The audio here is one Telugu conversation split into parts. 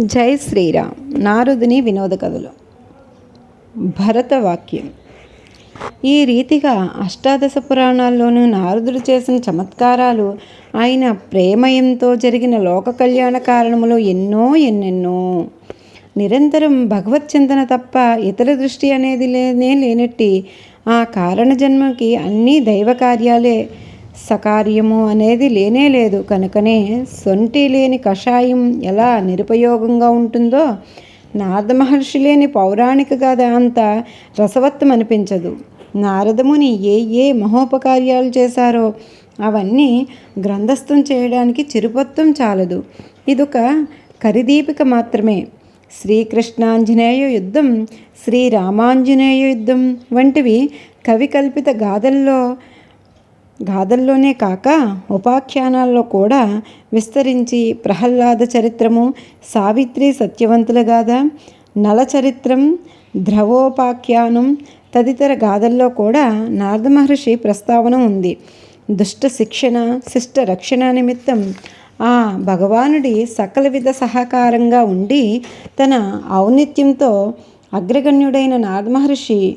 జై శ్రీరామ్. నారదుని వినోద కథలు. భరతవాక్యం. ఈ రీతిగా అష్టాదశ పురాణాల్లోనూ నారదుడు చేసిన చమత్కారాలు ఆయన ప్రేమయంతో జరిగిన లోక కళ్యాణ కారణములు ఎన్నో ఎన్నెన్నో. నిరంతరం భగవత్ చింతన తప్ప ఇతర దృష్టి అనేది లేనే లేనట్టి ఆ కారణ జన్మకి అన్నీ దైవ కార్యాలే సకార్యము అనేది లేనే లేదు. కనుకనే సొంటి లేని కషాయం ఎలా నిరుపయోగంగా ఉంటుందో నారద మహర్షి లేని పౌరాణిక గాథ అంత రసవత్తం అనిపించదు. నారదముని ఏ ఏ మహోపకార్యాలు చేశారో అవన్నీ గ్రంథస్థం చేయడానికి చిరుపత్వం చాలదు. ఇదొక కరిదీపిక మాత్రమే. శ్రీకృష్ణాంజనేయ యుద్ధం శ్రీరామాంజనేయ యుద్ధం వంటివి కవికల్పిత గాథల్లో గాథల్లోనే కాక ఉపాఖ్యానాల్లో కూడా విస్తరించి ప్రహ్లాద చరిత్రము సావిత్రి సత్యవంతుల గాథ నల చరిత్రం ద్రవోపాఖ్యానం తదితర గాథల్లో కూడా నారద మహర్షి ప్రస్తావన ఉంది. దుష్ట శిక్షణ శిష్ట రక్షణ నిమిత్తం ఆ భగవానుడి సకల విధ సహకారంగా ఉండి తన ఔన్నత్యంతో అగ్రగణ్యుడైన నారద మహర్షి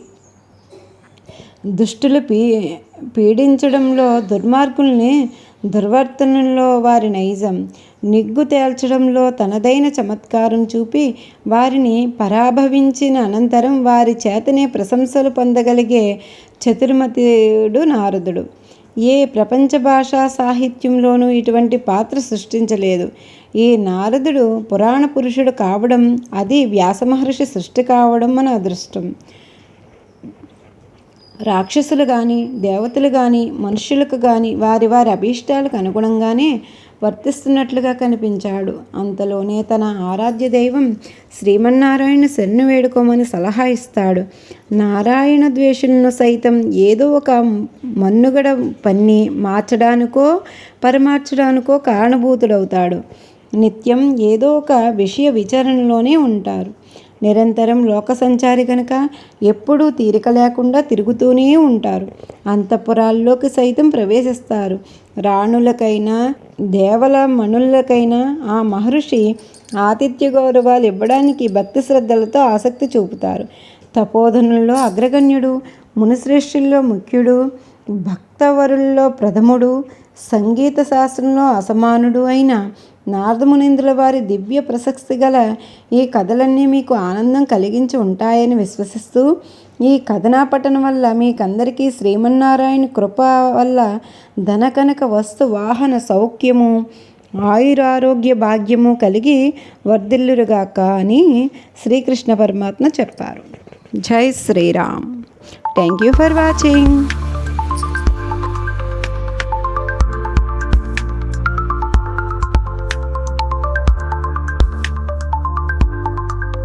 దుష్టులు పీ పీడించడంలో దుర్మార్గుల్ని దుర్వర్తనంలో వారి నైజం నిగ్గు తేల్చడంలో తనదైన చమత్కారం చూపి వారిని పరాభవించిన అనంతరం వారి చేతనే ప్రశంసలు పొందగలిగే చతుర్మతుడు నారదుడు. ఏ ప్రపంచ భాషా సాహిత్యంలోనూ ఇటువంటి పాత్ర సృష్టించలేదు. ఈ నారదుడు పురాణ పురుషుడు కావడం అది వ్యాసమహర్షి సృష్టి కావడం మన అదృష్టం. రాక్షసులు కానీ దేవతలు కానీ మనుషులకు కానీ వారి వారి అభీష్టాలకు అనుగుణంగానే వర్తిస్తున్నట్లుగా కనిపించాడు. అంతలోనే తన ఆరాధ్య దైవం శ్రీమన్నారాయణ శరణు వేడుకోమని సలహా ఇస్తాడు. నారాయణ ద్వేషులను సైతం ఏదో ఒక మన్నుగడ పన్ని మార్చడానికో పరమార్చడానికో కారణభూతుడవుతాడు. నిత్యం ఏదో ఒక విషయ విచారణలోనే ఉంటారు. నిరంతరం లోకసంచారి కనుక ఎప్పుడూ తీరిక లేకుండా తిరుగుతూనే ఉంటారు. అంతఃపురాల్లోకి సైతం ప్రవేశిస్తారు. రాణులకైనా దేవల మణులకైనా ఆ మహర్షి ఆతిథ్య గౌరవాలు ఇవ్వడానికి భక్తి శ్రద్ధలతో ఆసక్తి చూపుతారు. తపోధనుల్లో అగ్రగణ్యుడు మునిశ్రేష్ఠుల్లో ముఖ్యుడు భక్తవరుల్లో ప్రథముడు సంగీత శాస్త్రంలో అసమానుడు అయిన నారదమునేంద్రుల వారి దివ్య ప్రశక్తి గల ఈ కథలన్నీ మీకు ఆనందం కలిగించి ఉంటాయని విశ్వసిస్తూ ఈ కథనా పఠనం వల్ల మీకందరికీ శ్రీమన్నారాయణ కృప వల్ల ధనకనక వస్తు వాహన సౌఖ్యము ఆయురారోగ్య భాగ్యము కలిగి వర్ధిల్లురుగాక అని శ్రీకృష్ణ పరమాత్మ చెప్పారు. జై Sriram. Thank you for watching